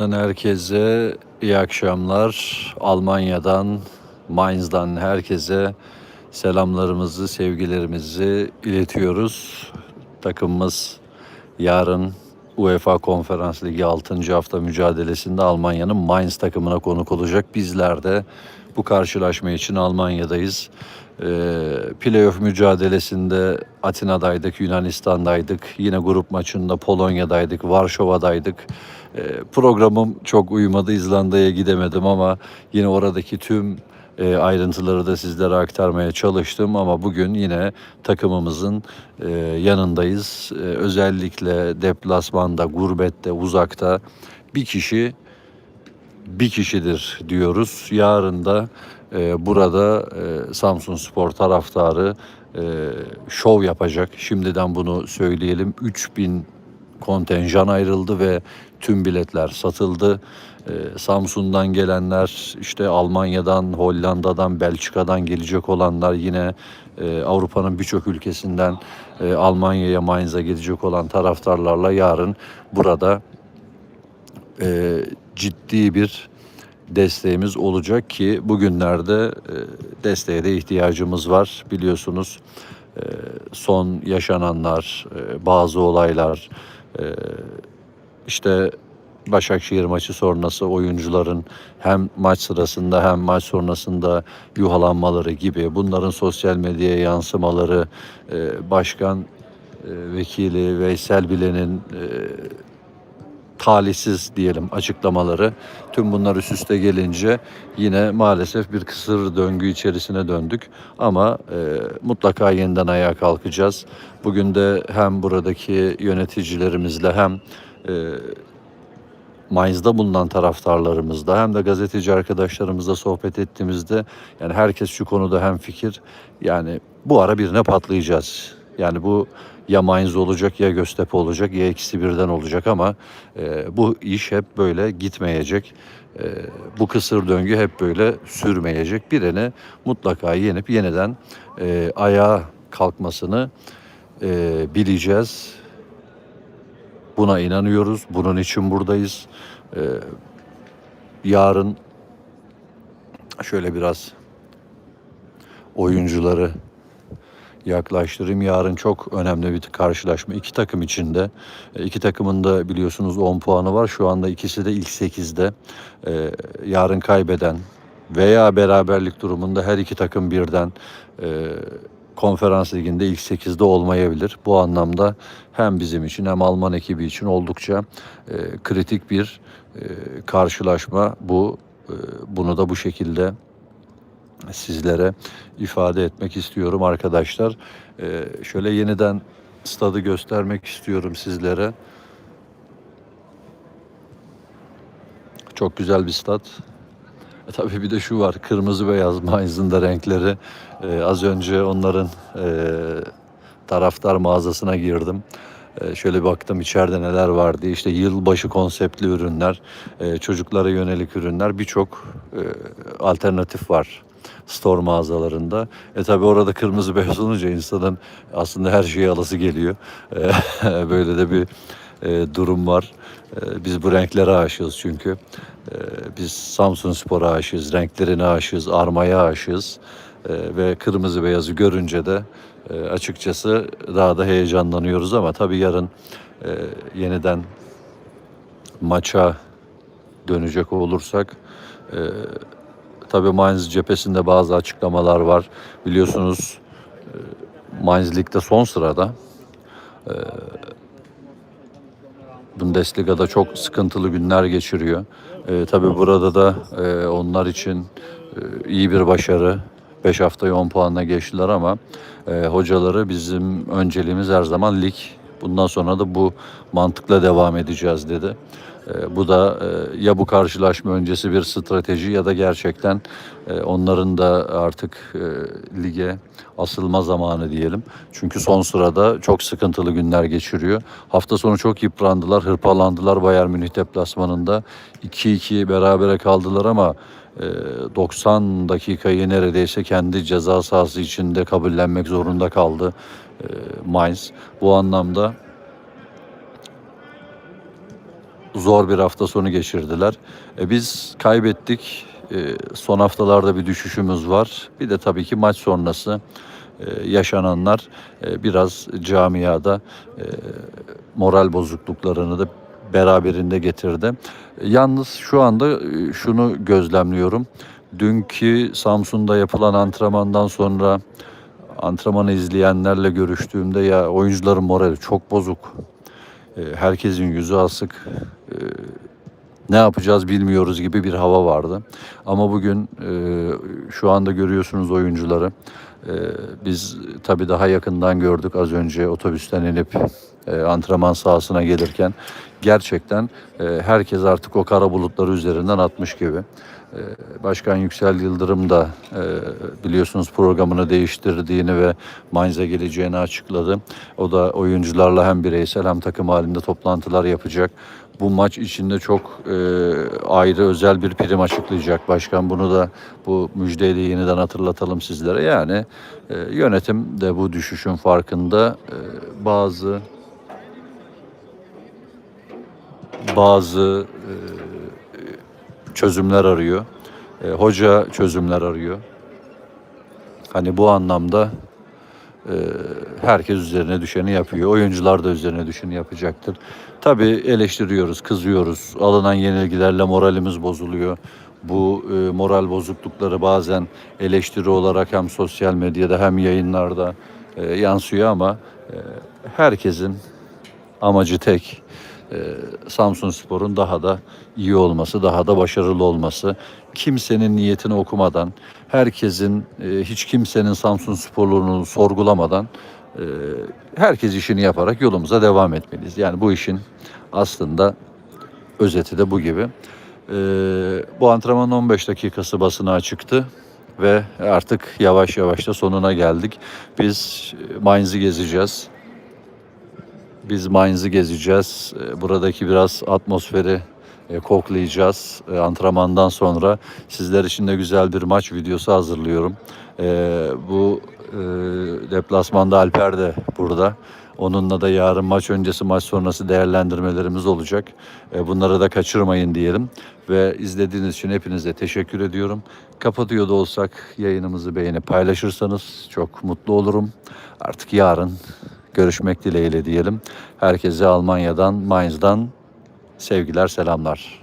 Herkese iyi akşamlar. Almanya'dan, Mainz'dan herkese selamlarımızı, sevgilerimizi iletiyoruz. Takımımız yarın UEFA Konferans Ligi 6. hafta mücadelesinde Almanya'nın Mainz takımına konuk olacak. Bizler de bu karşılaşma için Almanya'dayız. Ee, playoff mücadelesinde Atina'daydık, Yunanistan'daydık. Yine grup maçında Polonya'daydık, Varşova'daydık. Ee, programım çok uyumadı, İzlanda'ya gidemedim ama yine oradaki tüm e, ayrıntıları da sizlere aktarmaya çalıştım ama bugün yine takımımızın e, yanındayız. E, özellikle deplasmanda, gurbette, uzakta bir kişi bir kişidir diyoruz. Yarın da e, burada e, Samsun Spor taraftarı e, şov yapacak. Şimdiden bunu söyleyelim. 3000 kontenjan ayrıldı ve tüm biletler satıldı. E, Samsun'dan gelenler, işte Almanya'dan, Hollanda'dan, Belçika'dan gelecek olanlar yine e, Avrupa'nın birçok ülkesinden e, Almanya'ya, Mainz'a gelecek olan taraftarlarla yarın burada e, ciddi bir desteğimiz olacak ki bugünlerde e, desteğe de ihtiyacımız var. Biliyorsunuz e, son yaşananlar, e, bazı olaylar, işte Başakşehir maçı sonrası oyuncuların hem maç sırasında hem maç sonrasında yuhalanmaları gibi bunların sosyal medyaya yansımaları, başkan vekili Veysel Bilen'in talihsiz diyelim açıklamaları tüm bunlar üst üste gelince yine maalesef bir kısır döngü içerisine döndük ama e, mutlaka yeniden ayağa kalkacağız. Bugün de hem buradaki yöneticilerimizle hem e, Mainz'da bulunan taraftarlarımızla hem de gazeteci arkadaşlarımızla sohbet ettiğimizde yani herkes şu konuda hem fikir yani bu ara birine patlayacağız. Yani bu ya Mainz olacak ya Göztepe olacak ya ikisi birden olacak ama e, bu iş hep böyle gitmeyecek. E, bu kısır döngü hep böyle sürmeyecek. Birini mutlaka yenip yeniden e, ayağa kalkmasını e, bileceğiz. Buna inanıyoruz. Bunun için buradayız. Ee, yarın şöyle biraz oyuncuları yaklaştırayım. Yarın çok önemli bir karşılaşma. İki takım içinde. E, iki takımın da biliyorsunuz 10 puanı var. Şu anda ikisi de ilk 8'de. Ee, yarın kaybeden veya beraberlik durumunda her iki takım birden e, konferans liginde ilk 8'de olmayabilir. Bu anlamda hem bizim için hem Alman ekibi için oldukça e, kritik bir e, karşılaşma bu. E, bunu da bu şekilde sizlere ifade etmek istiyorum arkadaşlar. E, şöyle yeniden stadı göstermek istiyorum sizlere. Çok güzel bir stat. E, tabii bir de şu var, kırmızı beyaz Mainz'ın renkleri. E, az önce onların e, taraftar mağazasına girdim. E, şöyle baktım içeride neler vardı. İşte yılbaşı konseptli ürünler, e, çocuklara yönelik ürünler, birçok e, alternatif var store mağazalarında. E tabi orada kırmızı beyaz olunca insanın aslında her şeyi alası geliyor. E, böyle de bir e, durum var. E, biz bu renklere aşığız çünkü. E, biz Samsun Spor'a aşığız, renklerine aşığız, armaya aşığız. E, ve kırmızı beyazı görünce de e, açıkçası daha da heyecanlanıyoruz ama tabii yarın e, yeniden maça dönecek olursak e, tabii Mainz cephesinde bazı açıklamalar var. Biliyorsunuz e, Mainz Lig'de son sırada. E, Bundesliga'da çok sıkıntılı günler geçiriyor. E, tabii burada da onlar için iyi bir başarı. 5 haftayı 10 puanla geçtiler ama e, hocaları bizim önceliğimiz her zaman lig. Bundan sonra da bu mantıkla devam edeceğiz dedi. E, bu da e, ya bu karşılaşma öncesi bir strateji ya da gerçekten e, onların da artık e, lige asılma zamanı diyelim. Çünkü son sırada çok sıkıntılı günler geçiriyor. Hafta sonu çok yıprandılar, hırpalandılar Bayern Münih deplasmanında. 2-2 berabere kaldılar ama e, 90 dakikayı neredeyse kendi ceza sahası içinde kabullenmek zorunda kaldı Mainz. Bu anlamda zor bir hafta sonu geçirdiler. E, biz kaybettik. E, son haftalarda bir düşüşümüz var. Bir de tabii ki maç sonrası e, yaşananlar e, biraz camiada e, moral bozukluklarını da beraberinde getirdi. Yalnız şu anda e, şunu gözlemliyorum. Dünkü Samsun'da yapılan antrenmandan sonra antrenmanı izleyenlerle görüştüğümde ya oyuncuların morali çok bozuk. E, Herkesin yüzü asık. E, Ne yapacağız bilmiyoruz gibi bir hava vardı. Ama bugün e, şu anda görüyorsunuz oyuncuları. Biz tabii daha yakından gördük az önce otobüsten inip e, antrenman sahasına gelirken. Gerçekten e, herkes artık o kara bulutları üzerinden atmış gibi. E, Başkan Yüksel Yıldırım da e, biliyorsunuz programını değiştirdiğini ve Mainz'a geleceğini açıkladı. O da oyuncularla hem bireysel hem takım halinde toplantılar yapacak. Bu maç içinde çok e, ayrı özel bir prim açıklayacak başkan. Bunu da bu müjdeyle yeniden hatırlatalım sizlere. Yani e, yönetim de bu düşüşün farkında. E, bazı bazı e, çözümler arıyor. E, hoca çözümler arıyor. Hani bu anlamda e, herkes üzerine düşeni yapıyor. Oyuncular da üzerine düşeni yapacaktır. Tabii eleştiriyoruz, kızıyoruz. Alınan yenilgilerle moralimiz bozuluyor. Bu moral bozuklukları bazen eleştiri olarak hem sosyal medyada hem yayınlarda yansıyor ama herkesin amacı tek. Ee, Samsun Spor'un daha da iyi olması, daha da başarılı olması. Kimsenin niyetini okumadan, herkesin, e, hiç kimsenin Samsun Sporluğunu sorgulamadan e, herkes işini yaparak yolumuza devam etmeliyiz. Yani bu işin aslında özeti de bu gibi. Ee, bu antrenmanın 15 dakikası basına çıktı ve artık yavaş yavaş da sonuna geldik. Biz e, Mainz'i gezeceğiz. Biz Mainz'ı gezeceğiz. E, Buradaki biraz atmosferi e, koklayacağız. E, Antrenmandan sonra sizler için de güzel bir maç videosu hazırlıyorum. Bu deplasmanda Alper de burada. Onunla da yarın maç öncesi maç sonrası değerlendirmelerimiz olacak. Bunları da kaçırmayın diyelim. Ve izlediğiniz için hepinize teşekkür ediyorum. Kapatıyor da olsak yayınımızı beğenip paylaşırsanız çok mutlu olurum. Artık yarın görüşmek dileğiyle diyelim. Herkese Almanya'dan, Mainz'dan sevgiler, selamlar.